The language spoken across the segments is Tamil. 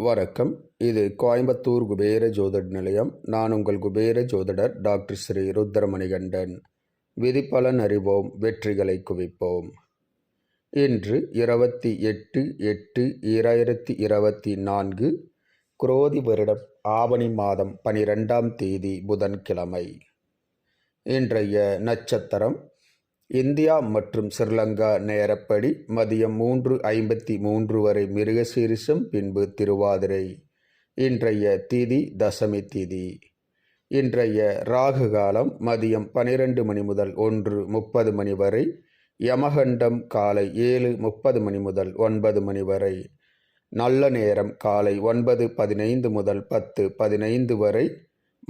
வணக்கம். இது கோயம்புத்தூர் குபேர ஜோதிட நிலையம். நான் உங்கள் குபேர ஜோதிடர் டாக்டர் ஸ்ரீ ருத்ரமணிகண்டன். விதிப்பலன் அறிவோம் வெற்றிகளை குவிப்போம். இன்று இருபத்தி எட்டு எட்டு இரண்டாயிரத்தி இருபத்தி நான்கு குரோதி வருடம் ஆவணி மாதம் பனிரெண்டாம் தேதி புதன்கிழமை. இன்றைய நட்சத்திரம் இந்தியா மற்றும் ஸ்ரீலங்கா நேரப்படி மதியம் மூன்று ஐம்பத்தி மூன்று வரை மிருகசீரிசம் பின்பு திருவாதிரை. இன்றைய திதி தசமி திதி. இன்றைய ராகு காலம் மதியம் பனிரெண்டு மணி முதல் ஒன்று முப்பது மணி வரை யமகண்டம் காலை ஏழு முப்பது மணி முதல் ஒன்பது மணி வரை நல்ல நேரம் காலை ஒன்பது பதினைந்து முதல் பத்து பதினைந்து வரை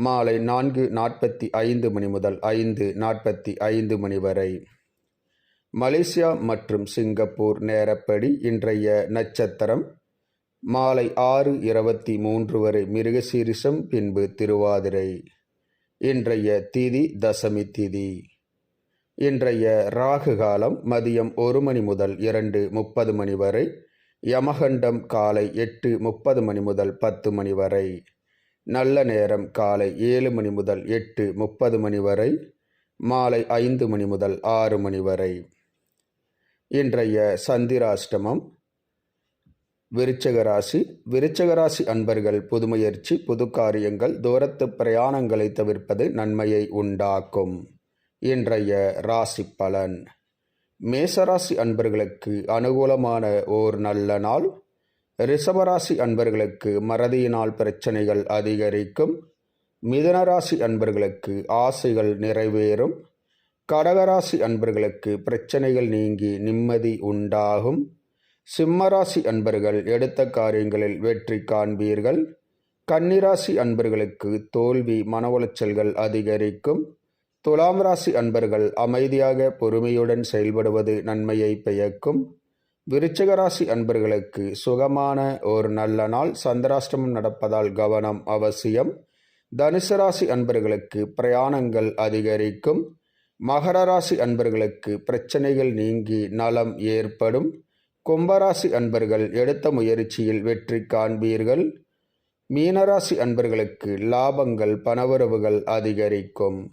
மாலை நான்கு நாற்பத்தி ஐந்து மணி முதல் ஐந்து நாற்பத்தி ஐந்து மணி வரை. மலேசியா மற்றும் சிங்கப்பூர் நேரப்படி இன்றைய நட்சத்திரம் மாலை ஆறு இருபத்தி மூன்று வரை மிருகசீரிசம் பின்பு திருவாதிரை. இன்றைய திதி தசமி திதி. இன்றைய ராகு காலம் மதியம் ஒரு மணி முதல் இரண்டு முப்பது மணி வரை யமகண்டம் காலை எட்டு முப்பது மணி முதல் பத்து மணி வரை. நல்ல நேரம் காலை ஏழு மணி முதல் எட்டு முப்பது மணி வரை மாலை ஐந்து மணி முதல் ஆறு மணி வரை. இன்றைய சந்திராஷ்டமம் விருச்சக ராசி. விருச்சக ராசி அன்பர்கள் புதுமுயற்சி புது காரியங்கள் தூரத்து பிரயாணங்களை தவிர்ப்பது நன்மையை உண்டாக்கும். இன்றைய ராசி பலன். மேசராசி அன்பர்களுக்கு அனுகூலமான ஓர் நல்ல நாள். ரிஷபராசி அன்பர்களுக்கு மறதியினால் பிரச்சனைகள் அதிகரிக்கும். மிதனராசி அன்பர்களுக்கு ஆசைகள் நிறைவேறும். கடகராசி அன்பர்களுக்கு பிரச்சனைகள் நீங்கி நிம்மதி உண்டாகும். சிம்மராசி அன்பர்கள் எடுத்த காரியங்களில் வெற்றி காண்பீர்கள். கன்னிராசி அன்பர்களுக்கு தோல்வி மன உளைச்சல்கள் அதிகரிக்கும். துலாம் ராசி அன்பர்கள் அமைதியாக பொறுமையுடன் செயல்படுவது நன்மையை பெயக்கும் விருச்சகராசி அன்பர்களுக்கு சுகமான ஒரு நல்ல நாள். சந்திராஷ்டமம் நடப்பதால் கவனம் அவசியம். தனுசு ராசி அன்பர்களுக்கு பிரயாணங்கள் அதிகரிக்கும். மகர ராசி அன்பர்களுக்கு பிரச்சனைகள் நீங்கி நலம் ஏற்படும். கும்பராசி அன்பர்கள் எடுத்த முயற்சியில் வெற்றி காண்பீர்கள். மீனராசி அன்பர்களுக்கு லாபங்கள் பணவரவுகள் அதிகரிக்கும்.